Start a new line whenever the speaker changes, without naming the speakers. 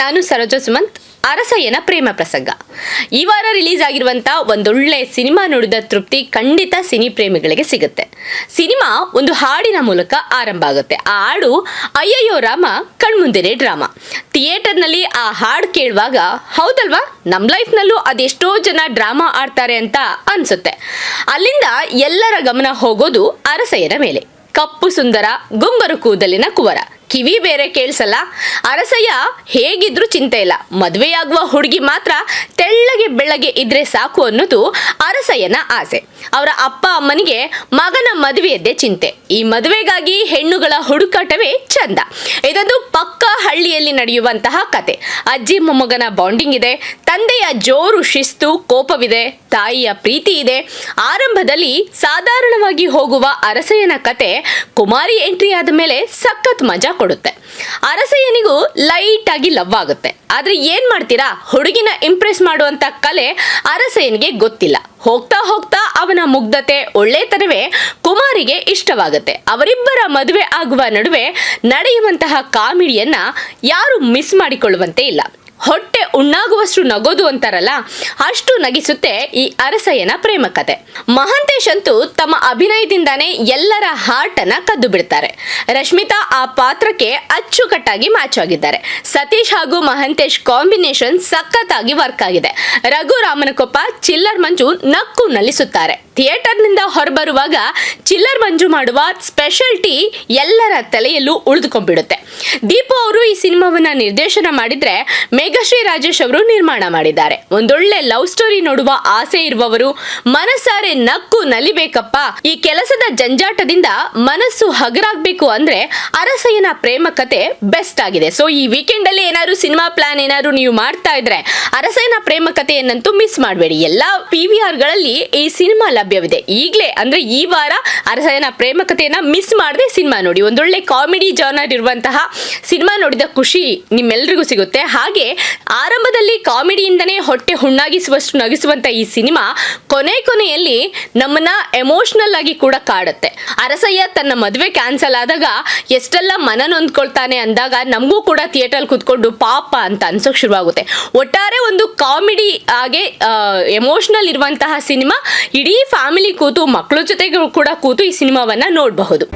ನಾನು ಸರೋಜ ಸುಮಂತ್, ಅರಸಯ್ಯನ ಪ್ರೇಮ ಪ್ರಸಂಗ. ಈ ವಾರ ರಿಲೀಸ್ ಆಗಿರುವಂತ ಒಂದೊಳ್ಳೆ ಸಿನಿಮಾ ನೋಡಿದ ತೃಪ್ತಿ ಖಂಡಿತ ಸಿನಿ ಪ್ರೇಮಿಗಳಿಗೆ ಸಿಗುತ್ತೆ. ಸಿನಿಮಾ ಒಂದು ಹಾಡಿನ ಮೂಲಕ ಆರಂಭ ಆಗುತ್ತೆ. ಆ ಹಾಡು ಅಯ್ಯಯ್ಯೋ ರಾಮ ಕಣ್ಮುಂದೆನೆ ಡ್ರಾಮಾ. ಥಿಯೇಟರ್ನಲ್ಲಿ ಆ ಹಾಡು ಕೇಳುವಾಗ, ಹೌದಲ್ವಾ? ನಮ್ಮ ಲೈಫ್ನಲ್ಲೂ ಅದೆಷ್ಟೋ ಜನ ಡ್ರಾಮಾ ಆಡ್ತಾರೆ ಅಂತ ಅನ್ಸುತ್ತೆ. ಅಲ್ಲಿಂದ ಎಲ್ಲರ ಗಮನ ಹೋಗೋದು ಅರಸಯ್ಯನ ಮೇಲೆ. ಕಪ್ಪು ಸುಂದರ, ಗುಂಬರು ಕೂದಲಿನ ಕುವರ. ಕಿವಿ ಬೇರೆ ಕೇಳಿಸಲ್ಲ. ಅರಸಯ್ಯ ಹೇಗಿದ್ರೂ ಚಿಂತೆ ಇಲ್ಲ. ಮದುವೆಯಾಗುವ ಹುಡುಗಿ ಮಾತ್ರ ತೆಳ್ಳಗೆ ಬೆಳ್ಳಗೆ ಇದ್ರೆ ಸಾಕು ಅನ್ನೋದು ಅರಸಯ್ಯನ ಆಸೆ. ಅವರ ಅಪ್ಪ ಅಮ್ಮನಿಗೆ ಮಗನ ಮದುವೆಯದ್ದೇ ಚಿಂತೆ. ಈ ಮದುವೆಗಾಗಿ ಹೆಣ್ಣುಗಳ ಹುಡುಕಾಟವೇ ಚಂದ. ಇದೊಂದು ಪಕ್ಕ ಹಳ್ಳಿಯಲ್ಲಿ ನಡೆಯುವಂತಹ ಕತೆ. ಅಜ್ಜಿ ಮೊಮ್ಮಗನ ಬಾಂಡಿಂಗ್ ಇದೆ. ತಂದೆಯ ಜೋರು ಶಿಸ್ತು, ಕೋಪವಿದೆ. ತಾಯಿಯ ಪ್ರೀತಿ ಇದೆ. ಆರಂಭದಲ್ಲಿ ಸಾಧಾರಣವಾಗಿ ಹೋಗುವ ಅರಸಯ್ಯನ ಕತೆ ಕುಮಾರಿ ಎಂಟ್ರಿ ಆದ ಮೇಲೆ ಸಖತ್ ಮಜಾ ಕೊಡುತ್ತೆ. ಅರಸಯ್ಯನಿಗೂ ಲೈಟ್ ಆಗಿ ಲವ್ ಆಗುತ್ತೆ. ಆದ್ರೆ ಏನ್ ಮಾಡ್ತೀರಾ? ಹುಡುಗಿನ ಇಂಪ್ರೆಸ್ ಮಾಡುವಂತ ಕಲೆ ಅರಸಯ್ಯನಿಗೆ ಗೊತ್ತಿಲ್ಲ. ಹೋಗ್ತಾ ಹೋಗ್ತಾ ಅವನ ಮುಗ್ಧತೆ ಒಳ್ಳೆತನವೇ ಕುಮಾರಿಗೆ ಇಷ್ಟವಾಗುತ್ತೆ. ಅವರಿಬ್ಬರ ಮದುವೆ ಆಗುವ ನಡುವೆ ನಡೆಯುವಂತಹ ಕಾಮಿಡಿಯನ್ನ ಯಾರು ಮಿಸ್ ಮಾಡಿಕೊಳ್ಳುವಂತೆ ಇಲ್ಲ. ಹೊಟ್ಟೆ ಉಣ್ಣಾಗುವಷ್ಟು ನಗೋದು ಅಂತಾರಲ್ಲ, ಅಷ್ಟು ನಗಿಸುತ್ತೆ ಈ ಅರಸಯ್ಯನ ಪ್ರೇಮ ಕತೆ. ಮಹಾಂತೇಶ್ ಅಂತೂ ತಮ್ಮ ಅಭಿನಯದಿಂದಾನೇ ಎಲ್ಲರ ಹಾರ್ಟ್ ಅನ್ನ ಕದ್ದು ಬಿಡ್ತಾರೆ. ರಶ್ಮಿತಾ ಆ ಪಾತ್ರಕ್ಕೆ ಅಚ್ಚುಕಟ್ಟಾಗಿ ಮ್ಯಾಚ್ ಆಗಿದ್ದಾರೆ. ಸತೀಶ್ ಹಾಗೂ ಮಹಾಂತೇಶ್ ಕಾಂಬಿನೇಷನ್ ಸಖತ್ತಾಗಿ ವರ್ಕ್ ಆಗಿದೆ. ರಘು ರಾಮನಕೊಪ್ಪ ಚಿಲ್ಲರ್ ಮಂಜು ನಕ್ಕು ನಲಿಸುತ್ತಾರೆ ಥಿಯೇಟರ್ನಿಂದ ಹೊರಬರುವಾಗ ಚಿಲ್ಲರ್ ಮಂಜು ಮಾಡುವ ಸ್ಪೆಷಲ್ಟಿ ಎಲ್ಲರ ತಲೆಯಲ್ಲೂ ಉಳಿದುಕೊಂಡ್ಬಿಡುತ್ತೆ. ದೀಪು ಅವರು ಈ ಸಿನಿಮಾವನ್ನ ನಿರ್ದೇಶನ ಮಾಡಿದ್ರೆ ಮೇಘಶ್ರೀ ರಾಜೇಶ್ ಅವರು ನಿರ್ಮಾಣ ಮಾಡಿದ್ದಾರೆ. ಒಂದೊಳ್ಳೆ ಲವ್ ಸ್ಟೋರಿ ನೋಡುವ ಆಸೆ ಇರುವವರು, ಮನಸಾರೆ ನಕ್ಕು ನಲಿಬೇಕಪ್ಪ. ಈ ಕೆಲಸದ ಜಂಜಾಟದಿಂದ ಮನಸ್ಸು ಹಗರಾಗ್ಬೇಕು ಅಂದ್ರೆ ಅರಸಯ್ಯನ ಪ್ರೇಮ ಕತೆ ಬೆಸ್ಟ್ ಆಗಿದೆ. ಸೊ ಈ ವೀಕೆಂಡ್ ಅಲ್ಲಿ ಏನಾದ್ರು ಸಿನಿಮಾ ಪ್ಲಾನ್ ಏನಾದ್ರು ನೀವು ಮಾಡ್ತಾ ಇದ್ರೆ ಅರಸಯ್ಯನ ಪ್ರೇಮ ಕಥೆಯನ್ನಂತೂ ಮಿಸ್ ಮಾಡಬೇಡಿ. ಎಲ್ಲಾ ಪಿ ವಿ ಆರ್ಗಳಲ್ಲಿ ಈ ಸಿನಿಮಾ ಲಭ್ಯವಿದೆ. ಈಗಲೇ ಅಂದ್ರೆ ಈ ವಾರ ಅರಸಯ್ಯನ ಪ್ರೇಮ ಕಥೆಯನ್ನ ಮಿಸ್ ಮಾಡದೆ ಸಿನಿಮಾ ನೋಡಿ. ಒಂದೊಳ್ಳೆ ಕಾಮಿಡಿ ಜಾನರ್ ಇರುವಂತಹ ಸಿನಿಮಾ ನೋಡಿದ ಖುಷಿ ನಿಮ್ಮೆಲ್ರಿಗೂ ಸಿಗುತ್ತೆ. ಹಾಗೆ ಆರಂಭದಲ್ಲಿ ಕಾಮಿಡಿಯಿಂದನೇ ಹೊಟ್ಟೆ ಹುಣ್ಣಾಗಿಸುವಷ್ಟು ನಗಿಸುವಂತ ಈ ಸಿನಿಮಾ ಕೊನೆ ಕೊನೆಯಲ್ಲಿ ನಮ್ಮನ್ನ ಎಮೋಷನಲ್ ಆಗಿ ಕೂಡ ಕಾಡುತ್ತೆ. ಅರಸಯ್ಯ ತನ್ನ ಮದುವೆ ಕ್ಯಾನ್ಸಲ್ ಆದಾಗ ಎಷ್ಟೆಲ್ಲ ಮನ ನೊಂದ್ಕೊಳ್ತಾನೆ ಅಂದಾಗ ನಮಗೂ ಕೂಡ ಥಿಯೇಟರ್ ಕೂತ್ಕೊಂಡು ಪಾಪ ಅಂತ ಅನ್ಸೋಕ್ ಶುರುವಾಗುತ್ತೆ. ಒಟ್ಟಾರೆ ಒಂದು ಕಾಮಿಡಿ ಹಾಗೆ ಎಮೋಷನಲ್ ಇರುವಂತಹ ಸಿನಿಮಾ ಇಡೀ ಫ್ಯಾಮಿಲಿ ಕೂತು ಮಕ್ಕಳ ಜೊತೆಗೂ ಕೂಡ ಕೂತು ಈ ಸಿನಿಮಾವನ್ನ ನೋಡಬಹುದು.